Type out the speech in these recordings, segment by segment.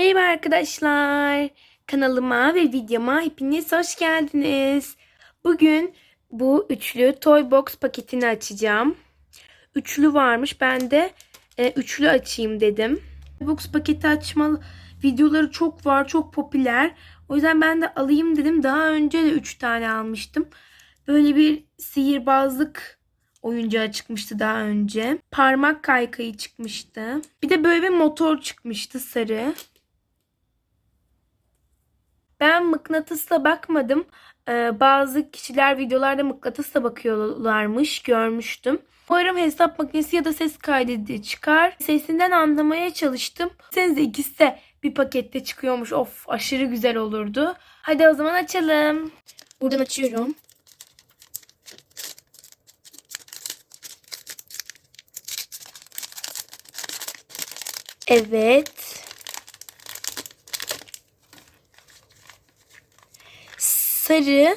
Merhaba arkadaşlar. Kanalıma ve videoma hepiniz hoş geldiniz. Bugün bu üçlü Toy Box paketini açacağım. Üçlü varmış. Ben de e, üçlü açayım dedim. Box paketi açma videoları çok var. Çok popüler. O yüzden ben de alayım dedim. Daha önce de üç tane almıştım. Böyle bir sihirbazlık oyuncağı çıkmıştı daha önce. Parmak kaykayı çıkmıştı. Bir de böyle bir motor çıkmıştı sarı. Ben mıknatısla bakmadım. Ee, bazı kişiler videolarda mıknatısla bakıyorlarmış. Görmüştüm. Umarım hesap makinesi ya da ses kaydedici çıkar. Sesinden anlamaya çalıştım. Seniz ikisi de bir pakette çıkıyormuş. Of aşırı güzel olurdu. Hadi o zaman açalım. Buradan açıyorum. Evet. Sarı,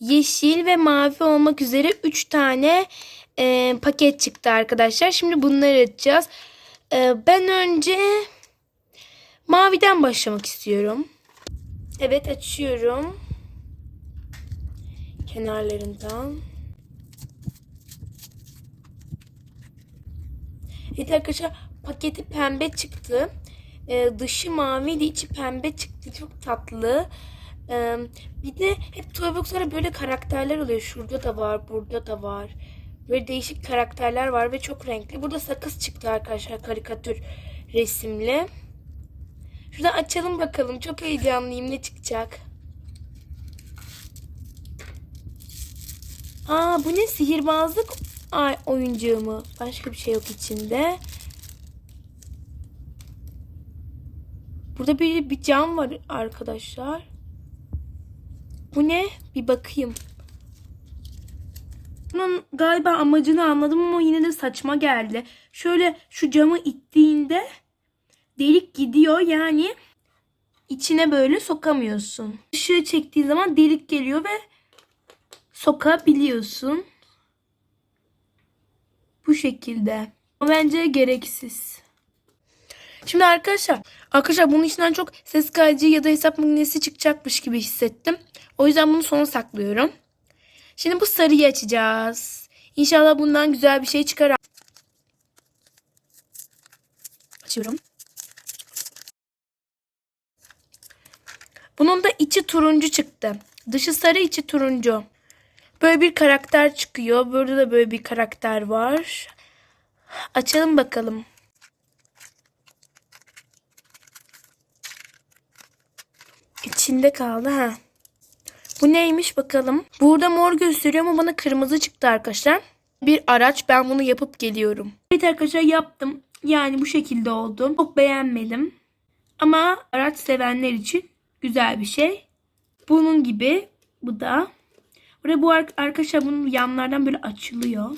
yeşil ve mavi olmak üzere 3 tane e, paket çıktı arkadaşlar. Şimdi bunları açacağız. E, ben önce maviden başlamak istiyorum. Evet açıyorum. Kenarlarından. Evet arkadaşlar paketi pembe çıktı. Ee, dışı maviydi içi pembe çıktı. Çok tatlı. Bir de hep Toybox'lara böyle karakterler oluyor. Şurada da var, burada da var. Böyle değişik karakterler var ve çok renkli. Burada sakız çıktı arkadaşlar karikatür resimli. Şuradan açalım bakalım. Çok heyecanlıyım ne çıkacak. Aa bu ne sihirbazlık Ay, oyuncağı mı? Başka bir şey yok içinde. Burada bir, bir cam var arkadaşlar. Bu ne? Bir bakayım. Bunun galiba amacını anladım ama yine de saçma geldi. Şöyle şu camı ittiğinde delik gidiyor yani içine böyle sokamıyorsun. Işığı çektiğin zaman delik geliyor ve sokabiliyorsun. Bu şekilde. Bence gereksiz. Şimdi arkadaşlar, arkadaşlar bunun içinden çok ses kaydı ya da hesap makinesi çıkacakmış gibi hissettim. O yüzden bunu sona saklıyorum. Şimdi bu sarıyı açacağız. İnşallah bundan güzel bir şey çıkar. Açıyorum. Bunun da içi turuncu çıktı. Dışı sarı, içi turuncu. Böyle bir karakter çıkıyor. Burada da böyle bir karakter var. Açalım bakalım. İçinde kaldı ha. Bu neymiş bakalım. Burada mor gösteriyor ama bana kırmızı çıktı arkadaşlar. Bir araç ben bunu yapıp geliyorum. Evet arkadaşlar yaptım. Yani bu şekilde oldu. Çok beğenmedim. Ama araç sevenler için güzel bir şey. Bunun gibi bu da. Buraya bu arkadaşlar bunun yanlardan böyle açılıyor.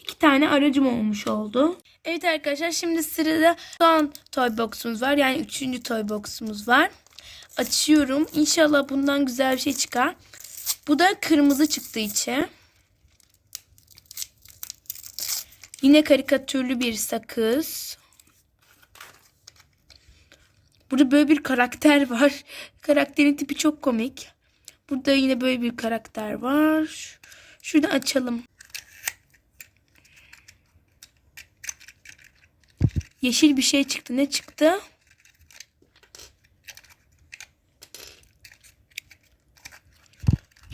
İki tane aracım olmuş oldu. Evet arkadaşlar şimdi sırada son toy box'umuz var. Yani üçüncü toy box'umuz var. Açıyorum. İnşallah bundan güzel bir şey çıkar. Bu da kırmızı çıktı içe. Yine karikatürlü bir sakız. Burada böyle bir karakter var. Karakterin tipi çok komik. Burada yine böyle bir karakter var. Şuradan açalım. Yeşil bir şey çıktı. Ne çıktı?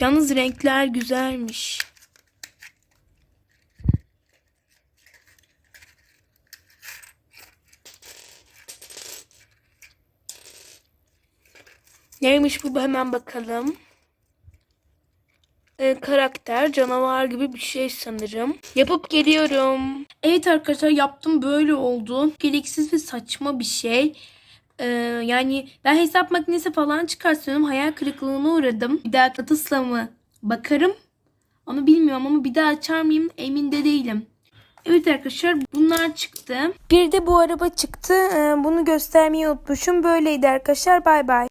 Yalnız renkler güzelmiş. Neymiş bu hemen bakalım. Ee, karakter canavar gibi bir şey sanırım. Yapıp geliyorum. Evet arkadaşlar yaptım böyle oldu. Gereksiz ve saçma bir şey. Ee, yani ben hesap makinesi falan çıkartıyorum. Hayal kırıklığına uğradım. Bir daha katısla mı bakarım. Onu bilmiyorum ama bir daha açar mıyım emin de değilim. Evet arkadaşlar bunlar çıktı. Bir de bu araba çıktı. Ee, bunu göstermeyi unutmuşum. Böyleydi arkadaşlar. Bay bay.